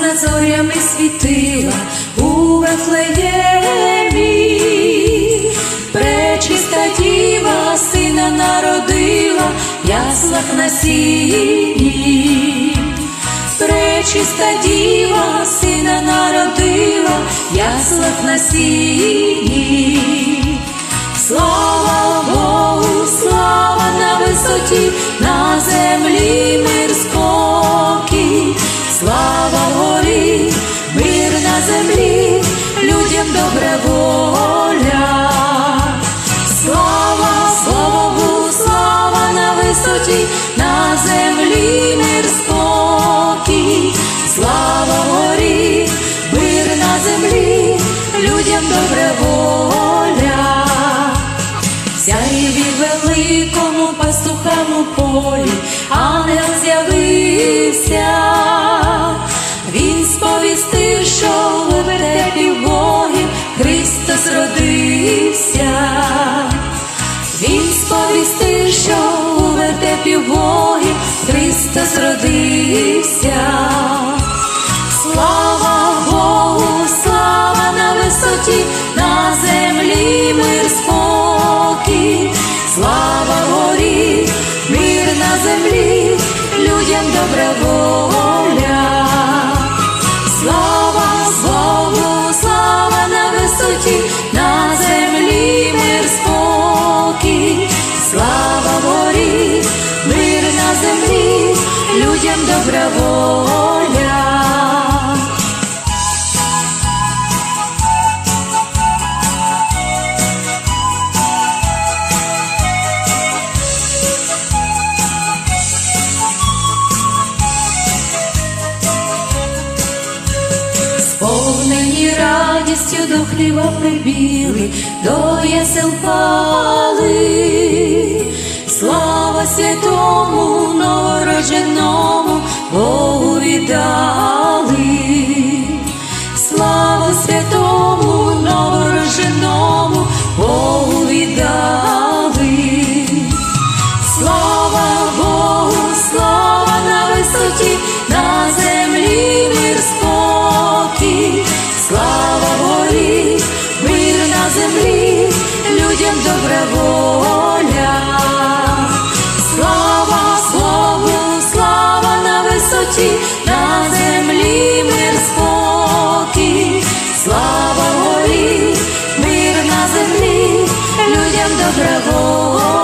радісна зорями світила у Вифлеємі. Пречиста діва сина народила, яслах на сіні. Пречиста діва сина народила, яслах на сіні. Слава Богу, слава на висоті, добра воля. Слава, слава слава на висоті, на землі мир спокій, слава горі, мир на землі, людям добра воля. Сяєві великому пастухам у полі, ангел з'явився, Христос родився. Він сповістив, що у вертепі Богів Христос родився. Слава Богу, слава на висоті, на землі мир спокій, слава горі, мир на землі, людям добра добра воля. Сповнені радістю до хліба прибіли, до ясел пали. слава горі, мир на землі, людям добре воля, слава слову, слава на висоті, на землі мир спокій, слава волі, мир на землі, людям добре воля.